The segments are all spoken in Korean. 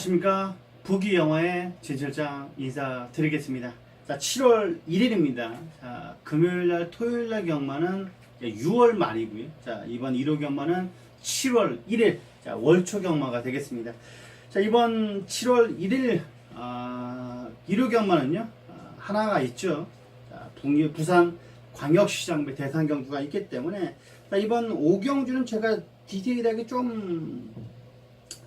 안녕하십니까 부기 영화의 진실장 인사드리겠습니다. 자 7월 1일입니다. 자 금요일날 토요일날 경마는 6월 말이고요. 자 이번 1호 경마는 7월 1일 자 월초 경마가 되겠습니다. 자 이번 7월 1일 아, 1호 경마는요 아, 하나가 있죠. 자, 북- 부산 광역시장배 대상 경주가 있기 때문에 자, 이번 5경주는 제가 디테일하게 좀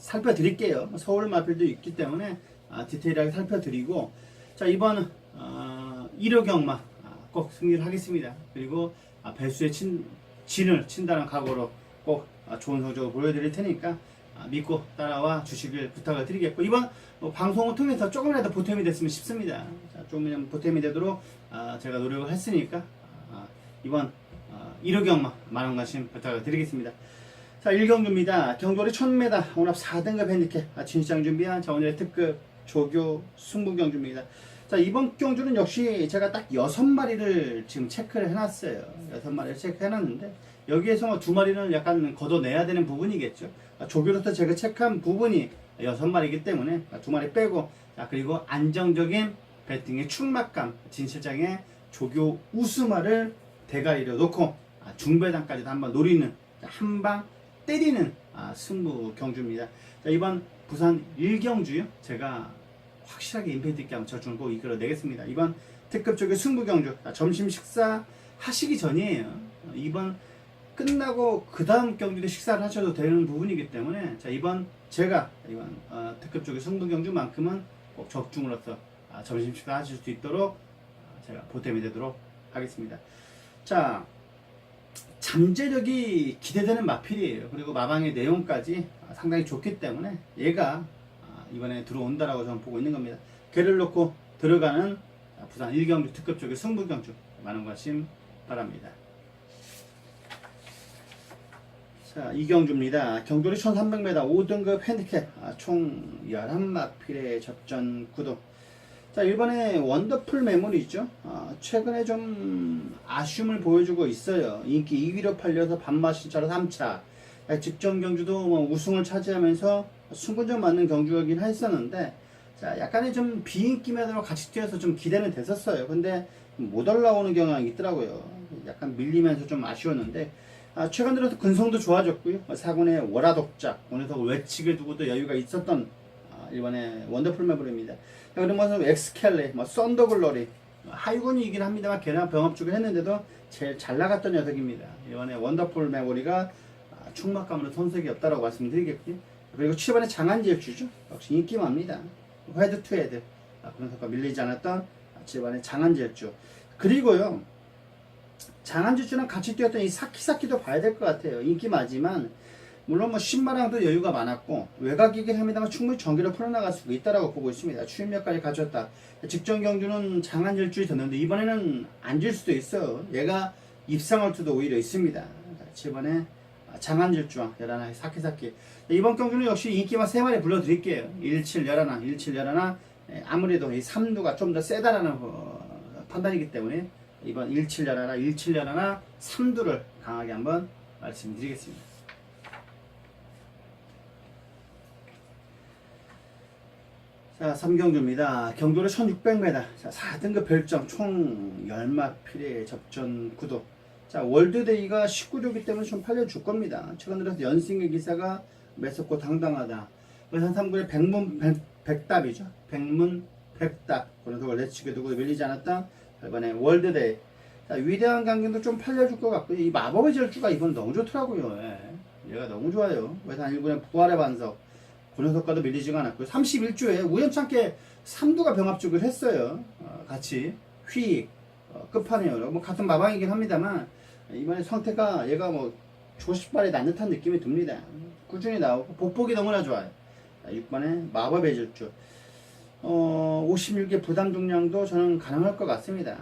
살펴드릴게요. 서울 마필도 있기 때문에 아, 디테일하게 살펴드리고 자 이번 어, 1호 경마 아, 꼭 승리를 하겠습니다. 그리고 아, 배수의 친, 진을 친다는 각오로 꼭 아, 좋은 성적을 보여드릴 테니까 아, 믿고 따라와 주시길 부탁을 드리겠고 이번 뭐 방송을 통해서 조금이라도 보탬이 됐으면 싶습니다. 자, 조금이라도 보탬이 되도록 아, 제가 노력을 했으니까 아, 이번 아, 1호 경마 많은 관심 부탁을 드리겠습니다. 자, 1경주입니다. 경돌이 1000m, 혼합 4등급 핸디캡, 아, 진시장 준비한 자, 오늘의 특급 조교 승부 경주입니다. 자, 이번 경주는 역시 제가 딱 6마리를 지금 체크를 해놨어요. 6마리를 체크해놨는데, 여기에서 뭐두 마리는 약간 걷어내야 되는 부분이겠죠. 아, 조교로서 제가 체크한 부분이 6마리이기 때문에 아, 두 마리 빼고, 자, 그리고 안정적인 배팅의 충막감, 진 실장의 조교 우스마를 대가리로 놓고, 아, 중배당까지도 한번 노리는 한방 때리는 아, 승부 경주입니다. 자, 이번 부산 1경주요. 제가 확실하게 임팩트 있게 한번 저중을 꼭 이끌어내겠습니다. 이번 특급 쪽의 승부 경주. 자, 점심 식사 하시기 전이에요. 어, 이번 끝나고 그 다음 경주도 식사를 하셔도 되는 부분이기 때문에 자 이번 제가 이번 어, 특급 쪽의 승부 경주만큼은 꼭 적중으로서 아, 점심 식사 하실 수 있도록 아, 제가 보탬이 되도록 하겠습니다. 자 잠재력이 기대되는 마필이에요. 그리고 마방의 내용까지 상당히 좋기 때문에 얘가 아, 이번에 들어온다라고 저는 보고 있는 겁니다. 걔를 놓고 들어가는 부산 1경주 특급 쪽의 승부경주 많은 관심 바랍니다. 자, 이경주입니다. 경돌이 1300m 5등급 핸디캡 아, 총 11마필의 접전 구도 자, 일본의 원더풀 메모리죠. 아, 최근에 좀 아쉬움을 보여주고 있어요. 인기 2위로 팔려서 반마 신차로 3차. 직전 경주도 뭐 우승을 차지하면서 승부전 맞는 경주이긴 했었는데, 자, 약간의 좀 비인기 면으로 같이 뛰어서 좀 기대는 됐었어요. 근데 못 올라오는 경향이 있더라고요. 약간 밀리면서 좀 아쉬웠는데, 아, 최근 들어서 근성도 좋아졌고요. 사군의 월화독자, 오늘서 외측에 두고도 여유가 있었던 아, 일본의 원더풀 메모리입니다. 그러면서 엑스켈레, 뭐 썬더글로리 하위군이긴 합니다만 걔나 병합 주긴 했는데도 제일 잘 나갔던 녀석입니다. 이번에 원더풀 아, 충막감으로 손색이 없다라고 말씀드리겠고요. 그리고 7번에 장안질주죠. 역시 인기 많습니다. 헤드 투 헤드 아, 그런 성과 밀리지 않았던 7번의 장안질주. 그리고요. 장안질주랑 같이 뛰었던 이 사키사키도 봐야 될 것 같아요. 인기 많지만 물론 뭐 신마랑도 여유가 많았고 외곽이긴 합니다만 충분히 전기를 풀어나갈 수 있다라고 보고 있습니다. 추임력까지 갖췄다. 직전 경주는 장한 질주이 됐는데 이번에는 안질 수도 있어요. 얘가 입상할 수도 오히려 있습니다. 7번에 장한 질주와 열하나 사키사키. 이번 경주는 역시 인기만 3마리 불러드릴게요. 17 열하나 17 열하나 예, 아무래도 이 3두가 좀 더 세다라는 어, 판단이기 때문에 이번 17 열하나 17 열하나 3두를 강하게 한번 말씀드리겠습니다. 자, 3경주입니다. 경도로 1600m. 자, 4등급 별정 총 10마필의 접전 구도. 자, 월드데이가 19조기 때문에 좀 팔려줄 겁니다. 최근 들어서 연승의 기사가 매섭고 당당하다. 그래서 한 3군의 백문 백, 백답이죠. 백문 백답. 그래서 원래 치게 두고 밀리지 않았다. 이번에 월드데이. 자, 위대한 강경도 좀 팔려줄 것 같고요. 이 마법의 절주가 이번 너무 좋더라고요. 예. 얘가 너무 좋아요. 한 1군의 부활의 반석. 고년석과도 밀리지가 않았고요. 31조에 우연찮게 삼두가 병합죽을 했어요. 어, 같이 휘익 어, 끝판이에요. 뭐 같은 마방이긴 합니다만 이번에 성태가 얘가 뭐 조식발에 난 듯한 느낌이 듭니다. 꾸준히 나오고 복복이 너무나 좋아요. 6번에 마법의 질주. 어, 56개 부담 중량도 저는 가능할 것 같습니다.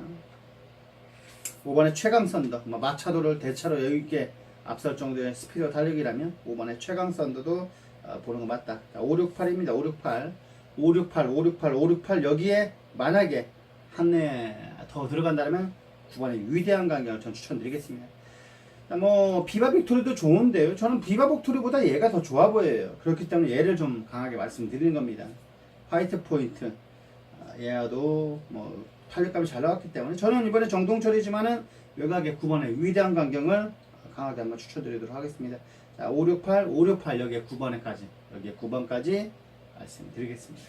5번에 최강선더, 뭐 마차도를 대차로 여유있게 앞설 정도의 스피드 달리기라면 5번에 최강선더도 어, 보는 거 맞다. 568입니다. 568. 568, 568, 568 여기에 만약에 한 해 더 들어간다면 9번의 위대한 강경을 전 추천드리겠습니다. 뭐 비바 빅토리도 좋은데요. 저는 비바 빅토리보다 얘가 더 좋아 보여요. 그렇기 때문에 얘를 좀 강하게 말씀드리는 겁니다. 화이트 포인트 아, 얘도 뭐 탄력감이 잘 나왔기 때문에 저는 이번에 정동철이지만은 외곽의 9번의 위대한 강경을 강하게 한번 추천드리도록 하겠습니다. 자, 568, 568 여기에 9번에까지 여기에 9번까지 말씀드리겠습니다.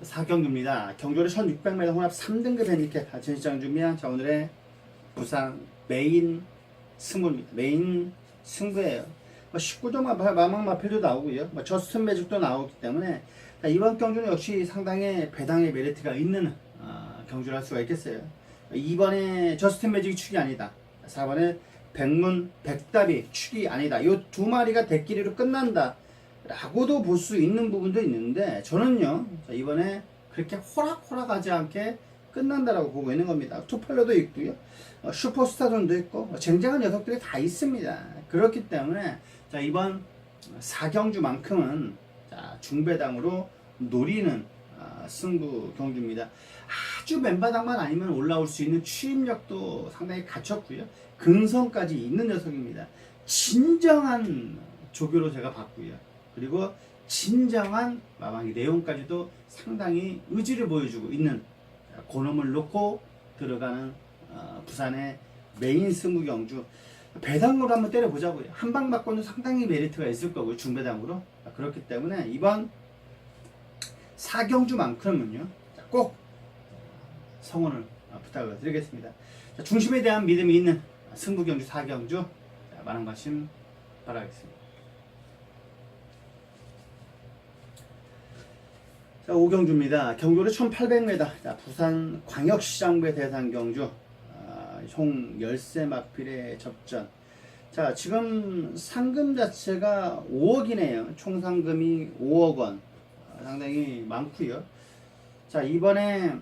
사경주입니다. 경주를 1600m 혼합 3등급 핸디캡 전시장 준비한 자 오늘의 부산 메인 승부입니다. 메인 승부예요. 뭐 19점 마망 마필도 나오고요. 뭐 저스트 매직도 나오기 때문에 자, 이번 경주는 역시 상당히 배당의 메리트가 있는 어, 경주를 할 수가 있겠어요. 이번에 저스트 매직이 축이 아니다. 4번에 백문 백답이 축이 아니다. 이 두 마리가 대끼리로 끝난다. 라고도 볼 수 있는 부분도 있는데 저는요 자, 이번에 그렇게 호락호락하지 않게 끝난다라고 보고 있는 겁니다. 투팔러도 있고요, 어, 슈퍼스타전도 있고 뭐 쟁쟁한 녀석들이 다 있습니다. 그렇기 때문에 자 이번 사경주만큼은 자, 중배당으로 노리는 아, 승부 경주입니다. 아주 맨바닥만 아니면 올라올 수 있는 추임력도 상당히 갖췄고요. 근성까지 있는 녀석입니다. 진정한 조교로 제가 봤고요. 그리고 진정한 마방의 내용까지도 상당히 의지를 보여주고 있는 고놈을 놓고 들어가는 어, 부산의 메인 승부 경주 배당으로 한번 때려보자고요. 한방 맞고는 상당히 메리트가 있을 거고요. 중배당으로 그렇기 때문에 이번 사경주만큼은요 꼭 성원을 부탁을 드리겠습니다. 자, 중심에 대한 믿음이 있는 승부 경주 사경주 자, 많은 관심 바라겠습니다. 자, 오경주입니다. 경주는 1800m. 자, 부산 광역시장부의 대상 경주. 아, 총 13마필의 접전. 자, 지금 상금 자체가 5억이네요. 총 상금이 5억 원. 아, 상당히 많고요. 자, 이번에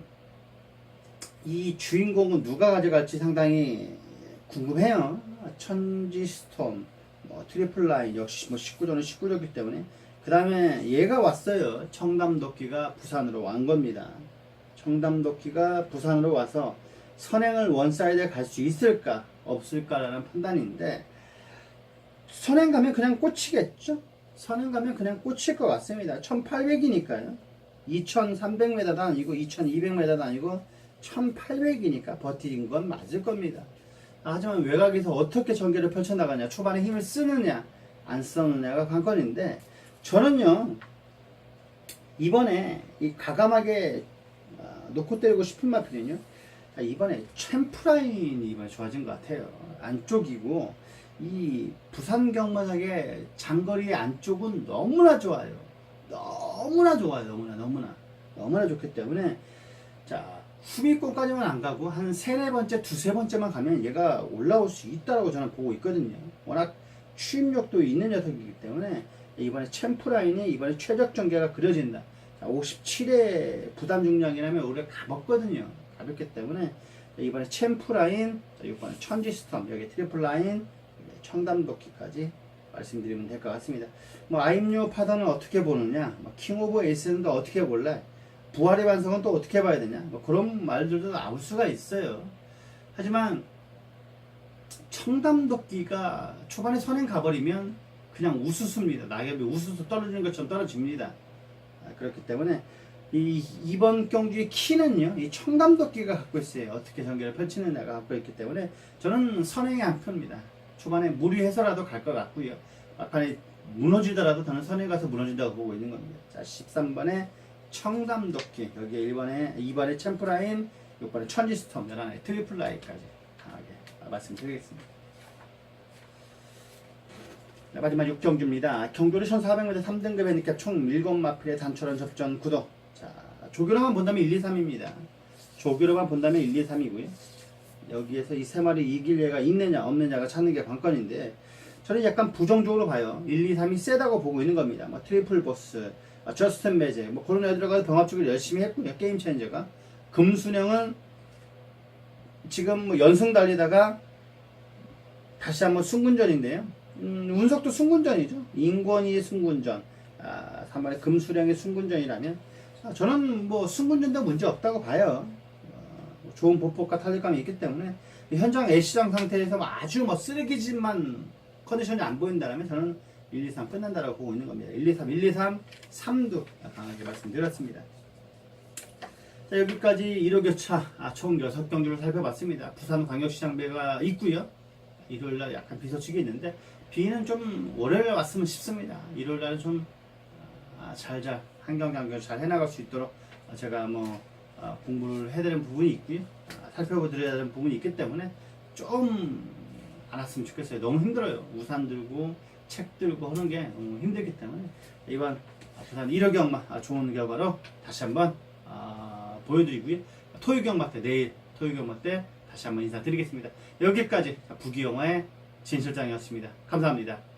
이 주인공은 누가 가져갈지 상당히 궁금해요. 천지 스톰, 뭐 트리플 라인 역시 뭐 19조는 19조기 때문에 그 다음에 얘가 왔어요. 청담도끼가 부산으로 완 겁니다. 청담도끼가 부산으로 와서 선행을 원사이드에 갈 수 있을까 없을까라는 판단인데 선행 가면 그냥 꽂히겠죠? 선행 가면 그냥 꽂힐 것 같습니다. 1800이니까요. 2300m도 아니고 2200m도 아니고 1800이니까 버티는 건 맞을 겁니다. 하지만 외곽에서 어떻게 전개를 펼쳐나가냐 초반에 힘을 쓰느냐 안 쓰느냐가 관건인데 저는요 이번에 이 가감하게 어, 놓고 때리고 싶은 마필은요 아, 이번에 챔프라인이 이번에 좋아진 것 같아요. 안쪽이고 이 부산 경마장의 장거리 안쪽은 너무나 좋아요. 너무나 좋아요. 너무나 너무나. 너무나 좋기 때문에 자 후미권까지만 안 가고 한 세네 번째 두세 번째만 가면 얘가 올라올 수 있다라고 저는 보고 있거든요 워낙 추임력도 있는 녀석이기 때문에 이번에 챔프라인이 이번에 최적 전개가 그려진다. 57의 부담 중량이라면 우리가 가볍거든요. 가볍기 때문에 이번에 챔프라인, 6번에 천지스톰, 여기 트리플라인, 청담도끼까지 말씀드리면 될 것 같습니다. 뭐 아임료 파단은 어떻게 보느냐, 뭐 킹 오브 에이스는 또 어떻게 볼래, 부활의 반성은 또 어떻게 봐야 되냐, 뭐 그런 말들도 나올 수가 있어요. 하지만 청담도끼가 초반에 선행 가버리면 그냥 우수수입니다. 낙엽이 우수수 떨어지는 것처럼 떨어집니다. 아, 그렇기 때문에 이 이번 경주의 키는요, 이 청담도끼가 갖고 있어요. 어떻게 전개를 펼치느냐가 갖고 있기 때문에 저는 선행이 안 큽니다. 초반에 무리해서라도 갈 것 같고요. 막판에 무너지더라도 저는 선행 가서 무너진다고 보고 있는 겁니다. 자, 13번에 청담도끼, 여기 1번에 2번에 챔프라인, 6번에 천지스톰, 11에 트리플라이까지 강하게 말씀드리겠습니다. 네, 마지막 6경주입니다. 경주를 1400m 3등급 핸디캡 총 7마필의 단초런 접전 구도. 자, 조교로만 본다면 1, 2, 3입니다. 조교로만 본다면 1, 2, 3이고요. 여기에서 이 세 마리 이길 얘가 있느냐 없느냐가 찾는 게 관건인데 저는 약간 부정적으로 봐요. 1, 2, 3이 세다고 보고 있는 겁니다. 뭐 트리플 보스, 아, 저스틴 매제, 뭐 그런 애들 가서 병합 주기를 열심히 했고요. 게임 체인저가. 금순영은 지금 뭐 연승 달리다가 다시 한번 승군전인데요. 음, 운석도 승군전이죠. 인권이 승군전. 아, 3번에 금수령의 승군전이라면 아, 저는 뭐 승군전도 문제 없다고 봐요. 어, 좋은 보폭과 탄력감이 있기 때문에 이 현장 애시장 상태에서 뭐 아주 뭐 쓰레기집만 컨디션이 안 보인다면 저는 1, 2, 3 끝난다라고 보고 있는 겁니다. 1, 2, 3, 1, 2, 3, 3도 강하게 말씀드렸습니다. 자, 여기까지 1호 교차 아, 총 6경기를 살펴봤습니다. 부산광역시장배가 있고요. 일요일날 약간 비서치기 있는데 비는 좀 월요일에 왔으면 싶습니다. 일요일날은 좀 아, 잘잘 한 경기 한 경기 잘 해나갈 수 있도록 아, 제가 뭐 아, 공부를 해드리는 부분이 있고요. 아, 살펴보드려야 되는 부분이 있기 때문에 좀 안 왔으면 좋겠어요. 너무 힘들어요. 우산 들고 책 들고 하는 게 너무 힘들기 때문에 이번 아, 부산 1호 경마 아, 좋은 결과로 다시 한번 아, 보여드리고요. 토요 경마 때 내일 토요 경마 때 다시 한번 인사드리겠습니다. 여기까지 부기영화의 진 실장이었습니다. 감사합니다.